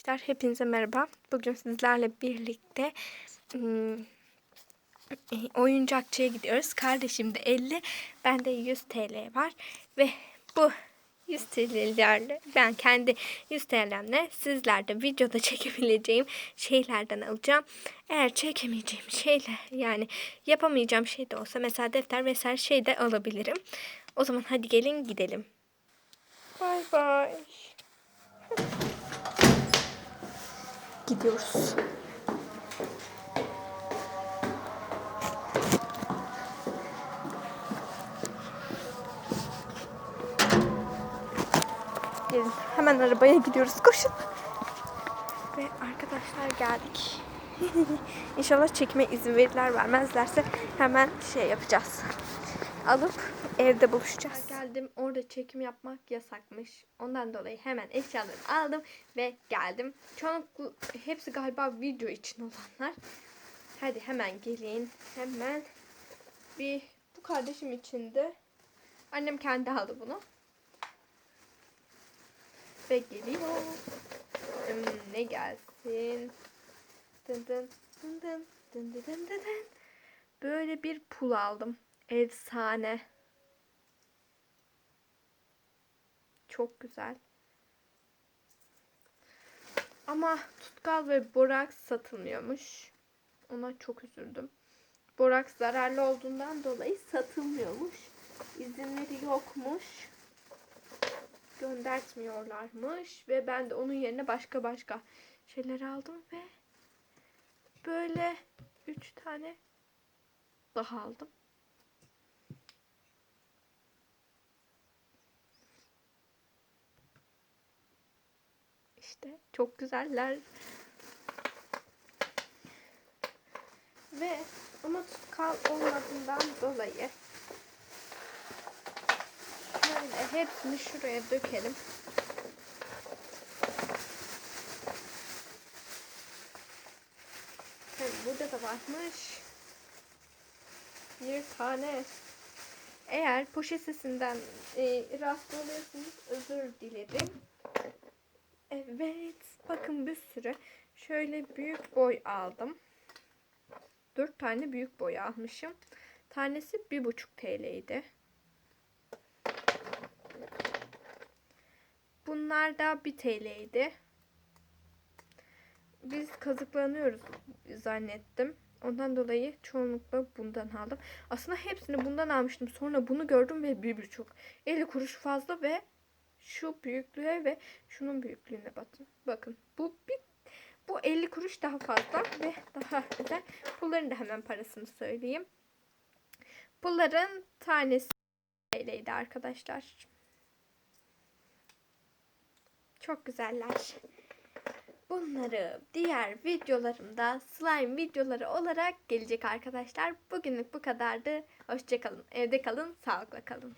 Arkadaşlar hepinize merhaba. Bugün sizlerle birlikte ım, oyuncakçıya gidiyoruz. Kardeşim de 50, bende 100 TL var ve bu 100 TL'lerle ben kendi 100 TL'mle sizlerde videoda çekebileceğim şeylerden alacağım. Eğer çekemeyeceğim şeyler yani yapamayacağım şey de olsa mesela defter vesaire şey de alabilirim. O zaman hadi gelin gidelim. Bay bay. Gidiyoruz. Gelin hemen arabaya gidiyoruz. Koşun. Ve arkadaşlar geldik. İnşallah çekime izin verirler vermezlerse hemen şey yapacağız alıp evde buluşacağız. Geldim orada çekim yapmak yasakmış. Ondan dolayı hemen eşyalarımı aldım ve geldim. Çoğunlukla hepsi galiba video için olanlar. Hadi hemen gelin. Hemen bir bu kardeşim için de annem kendi aldı bunu. Ve geliyor. Hmm, ne gelsin? Dın dın dın dın dın dın dın dın. Böyle bir pul aldım. Efsane. Çok güzel. Ama tutkal ve boraks satılmıyormuş. Ona çok üzüldüm. Boraks zararlı olduğundan dolayı satılmıyormuş. İzinleri yokmuş. Göndertmiyorlarmış. Ve ben de onun yerine başka başka şeyler aldım ve böyle üç tane daha aldım. İşte çok güzeller. Ve ama tutkal olmadığından dolayı şöyle hepsini şuraya dökelim. Evet, burada da varmış. Bir tane. Eğer poşet sesinden e, rahatsız oluyorsanız özür dilerim. Evet. Bakın bir sürü. Şöyle büyük boy aldım. Dört tane büyük boy almışım. Tanesi bir buçuk TL'ydi. Bunlar da bir TL'ydi. Biz kazıklanıyoruz zannettim. Ondan dolayı çoğunlukla bundan aldım. Aslında hepsini bundan almıştım. Sonra bunu gördüm ve bir buçuk. 50 kuruş fazla ve şu büyüklüğe ve şunun büyüklüğüne bakın. Bakın bu bir bu 50 kuruş daha fazla ve daha güzel. Pulların da hemen parasını söyleyeyim. Pulların tanesi TL'ydi arkadaşlar. Çok güzeller. Bunları diğer videolarımda slime videoları olarak gelecek arkadaşlar. Bugünlük bu kadardı. Hoşçakalın. Evde kalın. Sağlıkla kalın.